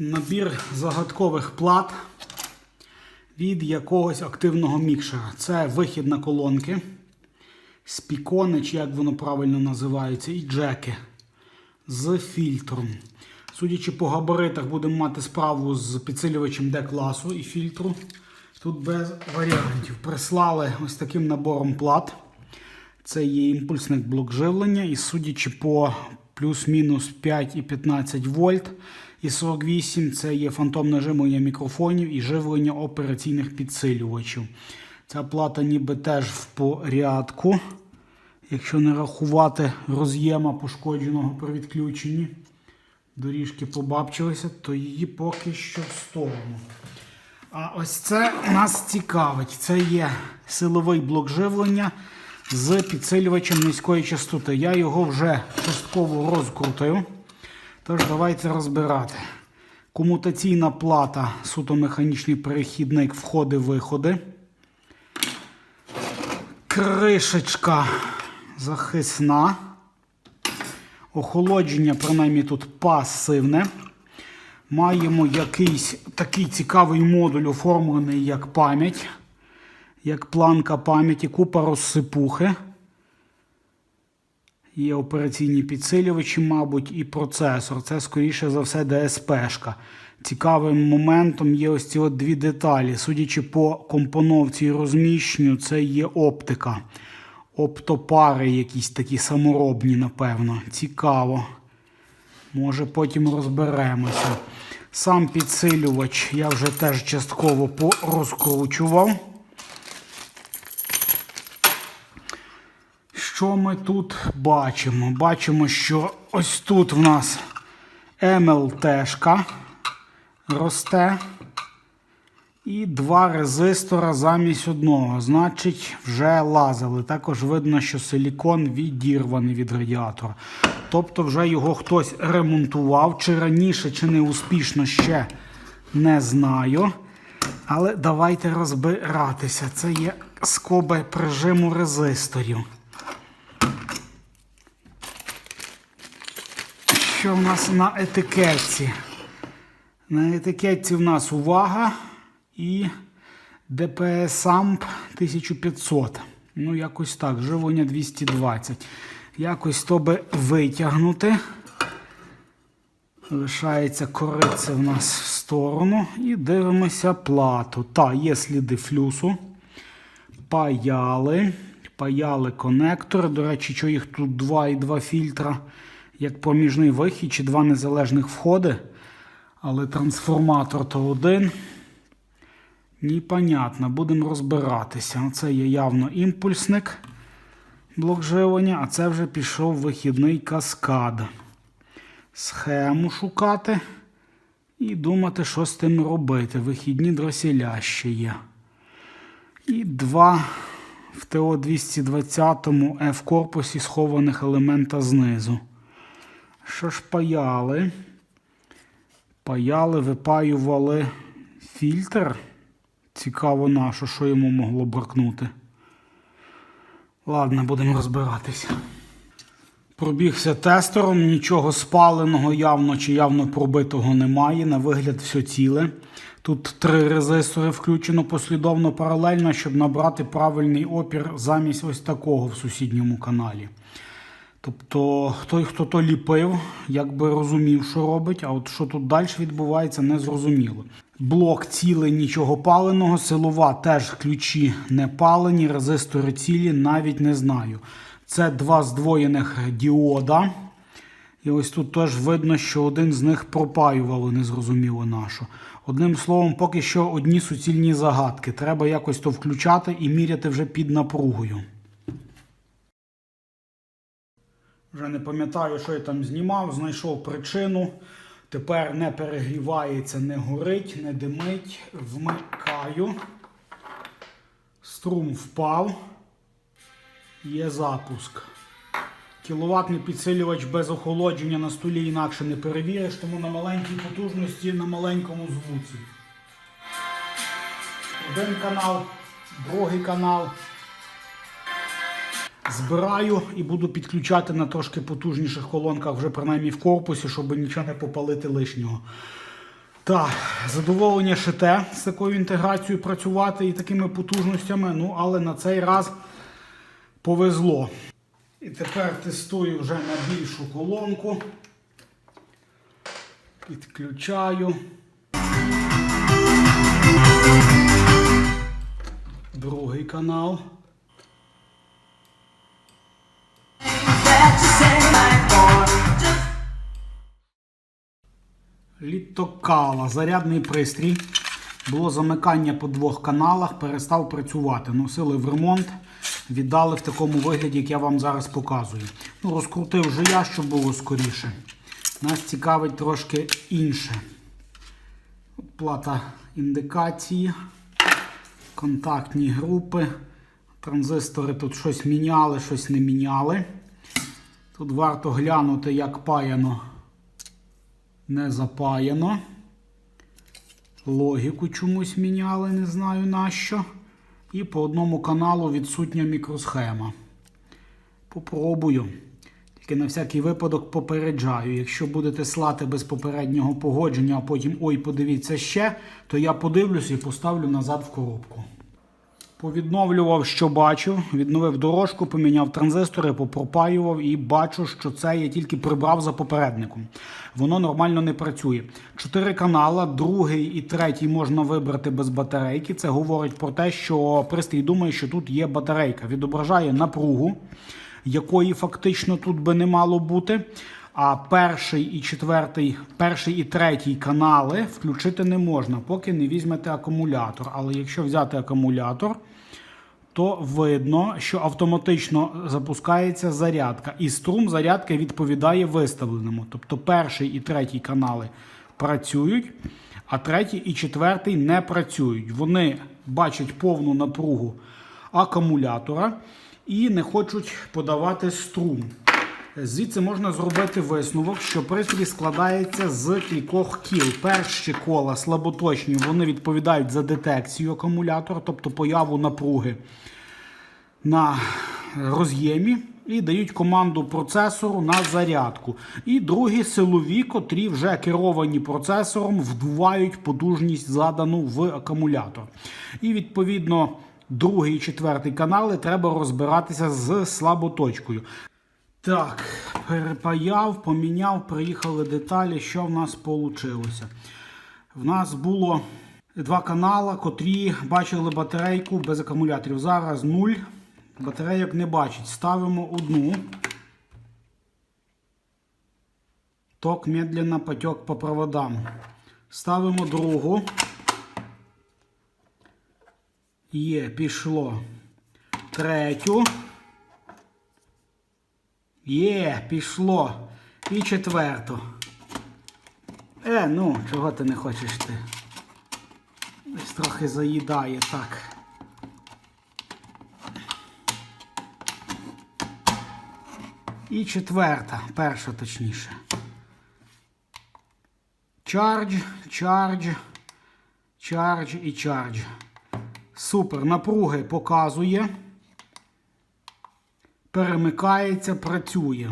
набір загадкових плат від якогось активного мікшера. Це вихід на колонки, спікони, чи як воно правильно називається, і джеки з фільтром. Судячи по габаритах, будемо мати справу з підсилювачем D-класу і фільтру. Тут без варіантів. Прислали ось таким набором плат. Це є імпульсник блок живлення, і судячи по плюс-мінус 5 і 15 вольт і 48, це є фантомне живлення мікрофонів і живлення операційних підсилювачів. Ця плата ніби теж в порядку. Якщо не рахувати роз'єма пошкодженого при відключенні, доріжки побабчилися, то її поки що в сторону. А ось це нас цікавить. Це є силовий блок живлення з підсилювачем низької частоти. Я його вже частково розкрутив. Тож давайте розбирати. Комутаційна плата, суто механічний перехідник, входи-виходи. Кришечка захисна. Охолодження, принаймні, тут пасивне. Маємо якийсь такий цікавий модуль, оформлений як пам'ять, як планка пам'яті, купа розсипухи. Є операційні підсилювачі, мабуть, і процесор. Це, скоріше за все, ДСПшка. Цікавим моментом є ось ці от дві деталі. Судячи по компоновці і розміщенню, це є оптика. Оптопари якісь такі саморобні, напевно. Цікаво. Може, потім розберемося. Сам підсилювач я вже теж частково порозкручував. Що ми тут бачимо? Бачимо, що ось тут в нас МЛТшка росте. І два резистора замість одного. Значить, вже лазили. Також видно, що силікон відірваний від радіатора. Тобто, вже його хтось ремонтував. Чи раніше, чи не успішно ще не знаю. Але давайте розбиратися. Це є скоби прижиму резисторів. Що в нас на етикетці? На етикетці в нас увага і ДПС AMP 1500. Ну, якось так, живлення 220. Якось то би витягнути. Лишається кориця в нас в сторону. І дивимося плату. Та, є сліди флюсу. Паяли. Паяли конектори. До речі, що їх тут два і два фільтра, як проміжний вихід, чи два незалежних входи. Але трансформатор то один. Непонятно, будемо розбиратися. Це є явно імпульсник блок живлення, а це вже пішов вихідний каскад. Схему шукати і думати, що з тим робити. Вихідні дросіля ще є. І два в ТО-220 F корпусі схованих елемента знизу. Що ж паяли? Паяли, випаювали фільтр. Цікаво нащо, що йому могло бракнути. Ладно, будемо розбиратися. Пробігся тестером, нічого спаленого явно чи явно пробитого немає. На вигляд все ціле. Тут три резистори включено послідовно паралельно, щоб набрати правильний опір замість ось такого в сусідньому каналі. Тобто той, хто то ліпив, якби розумів, що робить, а от що тут далі відбувається, не зрозуміло. Блок цілий, нічого паленого, силова теж ключі не палені, резистори цілі, навіть не знаю. Це два здвоєних діода. І ось тут теж видно, що один з них пропаювали, незрозуміло нащо. Одним словом, поки що одні суцільні загадки. Треба якось то включати і міряти вже під напругою. Вже не пам'ятаю, що я там знімав, знайшов причину. Тепер не перегрівається, не горить, не димить. Вмикаю. Струм впав. Є запуск. Кіловатний підсилювач без охолодження на столі інакше не перевіриш, тому на маленькій потужності, на маленькому звуці. Один канал, другий канал. Збираю і буду підключати на трошки потужніших колонках, вже принаймні в корпусі, щоб нічого не попалити лишнього. Так, задоволення ще те з такою інтеграцією працювати і такими потужностями, ну але на цей раз повезло. І тепер тестую вже на більшу колонку. Підключаю. Другий канал. Літокала, зарядний пристрій. Було замикання по двох каналах, перестав працювати. Носили в ремонт, віддали в такому вигляді, як я вам зараз показую. Ну, розкрутив вже я, щоб було скоріше. Нас цікавить трошки інше. Плата індикації, контактні групи. Транзистори тут щось міняли, щось не міняли. Тут варто глянути, як паяно не запаяно. Логіку чомусь міняли, не знаю нащо. І по одному каналу відсутня мікросхема. Попробую. Тільки на всякий випадок попереджаю. Якщо будете слати без попереднього погодження, а потім ой, подивіться ще, то я подивлюся і поставлю назад в коробку. Повідновлював, що бачив, відновив дорожку, поміняв транзистори, попропаював і бачу, що це я тільки прибрав за попередником. Воно нормально не працює. Чотири канала, другий і третій можна вибрати без батарейки. Це говорить про те, що пристрій думає, що тут є батарейка. Відображає напругу, якої фактично тут би не мало бути. А перший і четвертий, перший і третій канали включити не можна, поки не візьмете акумулятор. Але якщо взяти акумулятор, то видно, що автоматично запускається зарядка. І струм зарядки відповідає виставленому. Тобто перший і третій канали працюють, а третій і четвертий не працюють. Вони бачать повну напругу акумулятора і не хочуть подавати струм. Звідси можна зробити висновок, що пристрій складається з кількох кіл. Перші кола слаботочні, вони відповідають за детекцію акумулятора, тобто появу напруги на роз'ємі, і дають команду процесору на зарядку. І другі силові, котрі вже керовані процесором, вдувають потужність задану в акумулятор. І відповідно. Другий і четвертий канали треба розбиратися з слаботочкою. Так, перепаяв, поміняв, приїхали деталі. Що в нас вийшло? В нас було два канали, котрі бачили батарейку без акумуляторів. Зараз нуль. Батарейок не бачить. Ставимо одну. Ток медленно потек по проводам. Ставимо другу. Є, пішло. Третю. Є, пішло. І четверту. Е, ну, чого ти не хочеш ти? Десь трохи заїдає так. І четверта, перша точніше. Чардж, чардж, чардж і чардж. Супер. Напруги показує. Перемикається, працює.